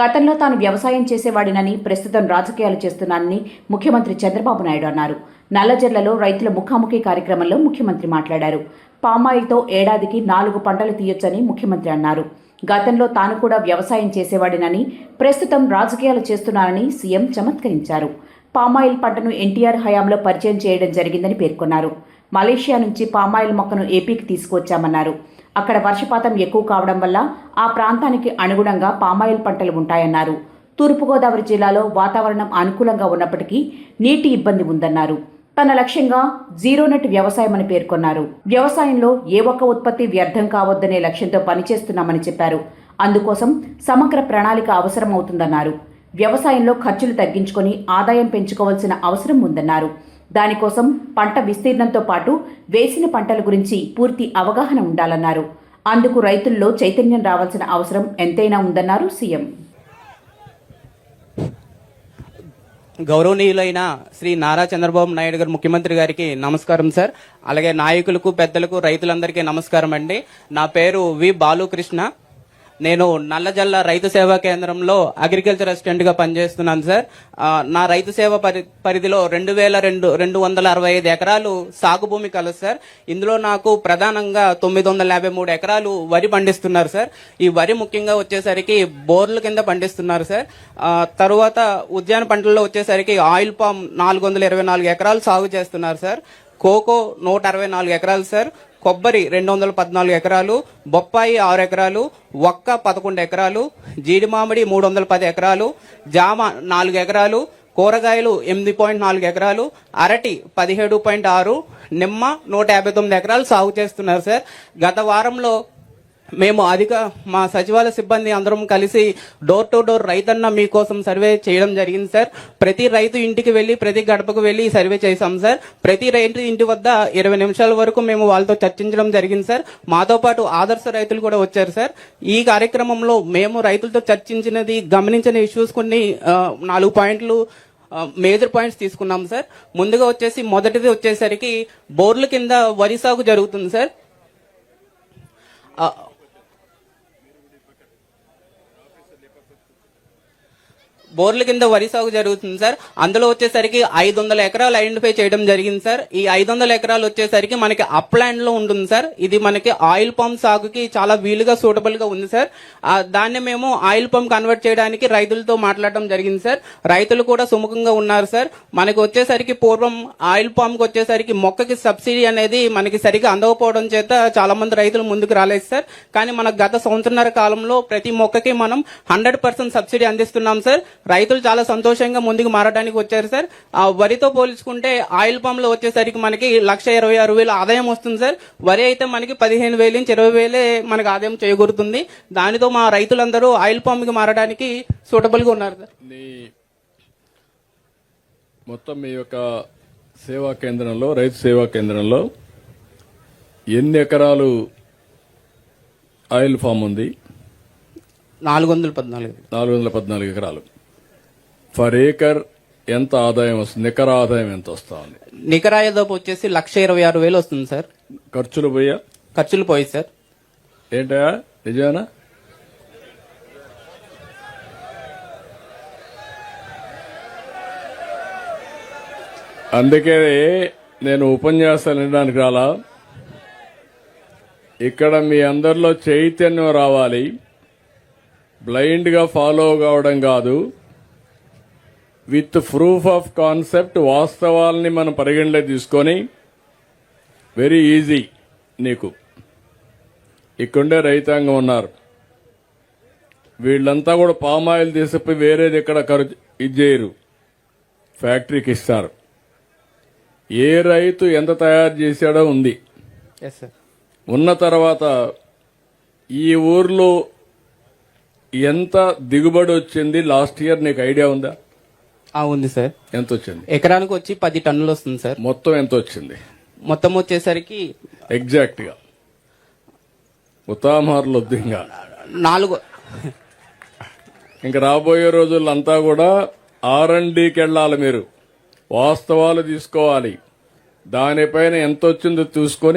గతంలో తాను వ్యవసాయం చేసేవాడినని ప్రస్తుతం రాజకీయాలు చేస్తున్నానని ముఖ్యమంత్రి చంద్రబాబు నాయుడు అన్నారు. నల్లజర్లలో రైతుల ముఖాముఖి కార్యక్రమంలో ముఖ్యమంత్రి మాట్లాడారు. పామాయిల్తో ఏడాదికి నాలుగు పంటలు తీయొచ్చని ముఖ్యమంత్రి అన్నారు. గతంలో తాను కూడా వ్యవసాయం చేసేవాడినని ప్రస్తుతం రాజకీయాలు చేస్తున్నానని సీఎం చమత్కరించారు. పామాయిల్ పంటను ఎన్టీఆర్ హయాంలో పరిచయం చేయడం జరిగిందని పేర్కొన్నారు. మలేషియా నుంచి పామాయిల్ మొక్కను ఏపీకి తీసుకువచ్చామన్నారు. అక్కడ వర్షపాతం ఎక్కువ కావడం వల్ల ఆ ప్రాంతానికి అనుగుణంగా పామాయిల్ పంటలు ఉంటాయన్నారు. తూర్పుగోదావరి జిల్లాలో వాతావరణం అనుకూలంగా ఉన్నప్పటికీ నీటి ఇబ్బంది ఉందన్నారు. తన లక్ష్యంగా జీరో నెట్ వ్యవసాయమని పేర్కొన్నారు. వ్యవసాయంలో ఏ ఒక్క ఉత్పత్తి వ్యర్థం కావద్దనే లక్ష్యంతో పనిచేస్తున్నామని చెప్పారు. అందుకోసం సమగ్ర ప్రణాళిక అవసరమవుతుందన్నారు. వ్యవసాయంలో ఖర్చులు తగ్గించుకొని ఆదాయం పెంచుకోవాల్సిన అవసరం ఉందన్నారు. దానికోసం పంట విస్తీర్ణంతో పాటు వేసిన పంటల గురించి పూర్తి అవగాహన ఉండాలన్నారు. అందుకు రైతుల్లో చైతన్యం రావాల్సిన అవసరం ఎంతైనా ఉందన్నారు సీఎం. గౌరవనీయులైన శ్రీ నారా చంద్రబాబు నాయుడు గారు ముఖ్యమంత్రి గారికి నమస్కారం సార్. అలాగే నాయకులకు పెద్దలకు రైతులందరికీ నమస్కారం అండి. నా పేరు వి బాలుకృష్ణ. నేను నల్లజల్ల రైతు సేవా కేంద్రంలో అగ్రికల్చర్ అసిస్టెంట్గా పనిచేస్తున్నాను సార్ నా రైతు సేవ పరి పరిధిలో రెండు వేల రెండు రెండు వందల అరవై ఐదు ఎకరాలు సాగు భూమి కలదు సార్ ఇందులో నాకు ప్రధానంగా తొమ్మిది వందల యాభై మూడు ఎకరాలు వరి పండిస్తున్నారు సార్ ఈ వరి ముఖ్యంగా వచ్చేసరికి బోర్ల కింద పండిస్తున్నారు సార్ తరువాత ఉద్యాన పంటల్లో వచ్చేసరికి ఆయిల్ పామ్ నాలుగు వందల ఇరవై నాలుగు ఎకరాలు సాగు చేస్తున్నారు సార్ కోకో నూట అరవై నాలుగు ఎకరాలు సార్ కొబ్బరి రెండు వందల పద్నాలుగు ఎకరాలు బొప్పాయి ఆరు ఎకరాలు ఒక్క పదకొండు ఎకరాలు జీడి మామిడి మూడు వందల పది ఎకరాలు జామ నాలుగు ఎకరాలు కూరగాయలు ఎనిమిది పాయింట్ నాలుగు ఎకరాలు అరటి పదిహేడు పాయింట్ ఆరు నిమ్మ నూట యాభై తొమ్మిది ఎకరాలు సాగు చేస్తున్నారు సార్. గత వారంలో మేము అధిక మా సచివాలయ సిబ్బంది అందరం కలిసి డోర్ టు డోర్ రైతన్న మీకోసం సర్వే చేయడం జరిగింది సార్ ప్రతి రైతు ఇంటికి వెళ్ళి ప్రతి గడపకు వెళ్ళి సర్వే చేశాం సార్ ప్రతి రైతు ఇంటి వద్ద ఇరవై నిమిషాల వరకు మేము వాళ్ళతో చర్చించడం జరిగింది సార్ మాతో పాటు ఆదర్శ రైతులు కూడా వచ్చారు సార్ ఈ కార్యక్రమంలో మేము రైతులతో చర్చించినది గమనించిన ఇష్యూస్ కొన్ని నాలుగు పాయింట్లు మేజర్ పాయింట్స్ తీసుకున్నాం సార్ ముందుగా వచ్చేసి మొదటిది వచ్చేసరికి బోర్ల కింద వరి సాగు జరుగుతుంది సార్ బోర్ల కింద వరి సాగు జరుగుతుంది సార్. అందులో వచ్చేసరికి ఐదు వందల ఎకరాలు ఐడెంటిఫై చేయడం జరిగింది సార్. ఈ ఐదు వందల ఎకరాలు వచ్చేసరికి మనకి అప్లాండ్లో ఉంటుంది సార్. ఇది మనకి ఆయిల్ పంప్ సాగుకి చాలా వీలుగా సూటబుల్గా ఉంది సార్. దాన్ని మేము ఆయిల్ పంప్ కన్వర్ట్ చేయడానికి రైతులతో మాట్లాడడం జరిగింది సార్. రైతులు కూడా సుముఖంగా ఉన్నారు సార్. మనకి వచ్చేసరికి పూర్వం ఆయిల్ పంప్ వచ్చేసరికి మొక్కకి సబ్సిడీ అనేది మనకి సరిగా అందకపోవడం చేత చాలా మంది రైతులు ముందుకు రాలేదు సార్. కానీ మన గత సంవత్సరన్నర కాలంలో ప్రతి మొక్కకి మనం హండ్రెడ్ పర్సెంట్ సబ్సిడీ అందిస్తున్నాం సార్. రైతులు చాలా సంతోషంగా ముందుకు మారడానికి వచ్చారు సార్. ఆ వరితో పోల్చుకుంటే ఆయిల్ పంప్లో వచ్చేసరికి మనకి లక్ష ఇరవై ఆరు వేల ఆదాయం వస్తుంది సార్. వరి అయితే మనకి పదిహేను వేల నుంచి ఇరవై వేలే మనకి ఆదాయం చేకూరుతుంది. దానితో మా రైతులందరూ ఆయిల్ పంప్కి మారడానికి సూటబుల్గా ఉన్నారు సార్. మొత్తం మీ యొక్క సేవా కేంద్రంలో రైతు సేవా కేంద్రంలో ఎన్ని ఎకరాలు ఆయిల్ ఫామ్ ఉంది? నాలుగు వందల పద్నాలుగు. నాలుగు వందల పద్నాలుగు ఎకరాలు. ఫర్ ఏకర్ ఎంత ఆదాయం వస్తుంది? నికర ఆదాయం ఎంత వస్తా ఉంది నికరాయదోపు వచ్చేసి లక్ష ఇరవై ఆరు వేలు వస్తుంది సార్. ఖర్చులు పోయా? ఖర్చులు పోయి సార్. ఏంటయా నిజానా అందుకే నేను ఉపన్యాసాలు వినడానికి రాలా. ఇక్కడ మీ అందరిలో చైతన్యం రావాలి. బ్లైండ్గా ఫాలో కావడం కాదు. విత్ ప్రూఫ్ ఆఫ్ కాన్సెప్ట్ వాస్తవాల్ని మనం పరిగణలోకి తీసుకొని వెరీ ఈజీ నీకు. ఇక్కడే రైతాంగం ఉన్నారు. వీళ్ళంతా కూడా పామాయిల్ తీసుకుపోయి వేరేది ఎక్కడ ఖర్చు ఇది చేయరు. ఫ్యాక్టరీకి ఇస్తారు. ఏ రైతు ఎంత తయారు చేశాడో ఉంది. ఉన్న తర్వాత ఈ ఊర్లో ఎంత దిగుబడి వచ్చింది లాస్ట్ ఇయర్ నీకు ఐడియా ఉందా? ఆ, ఉంది సార్. ఎంత వచ్చింది ఎకరానికి వచ్చి పది టన్నులు వస్తుంది సార్. మొత్తం ఎంత వచ్చింది మొత్తం వచ్చేసరికి ఎగ్జాక్ట్గా ఉతామార్లు వద్దు ఇంకా. నాలుగు. ఇంకా రాబోయే రోజుల్లో అంతా కూడా ఆర్ అండ్ డికి వెళ్ళాలి మీరు. వాస్తవాలు తీసుకోవాలి. దానిపైన ఎంత వచ్చిందో చూసుకొని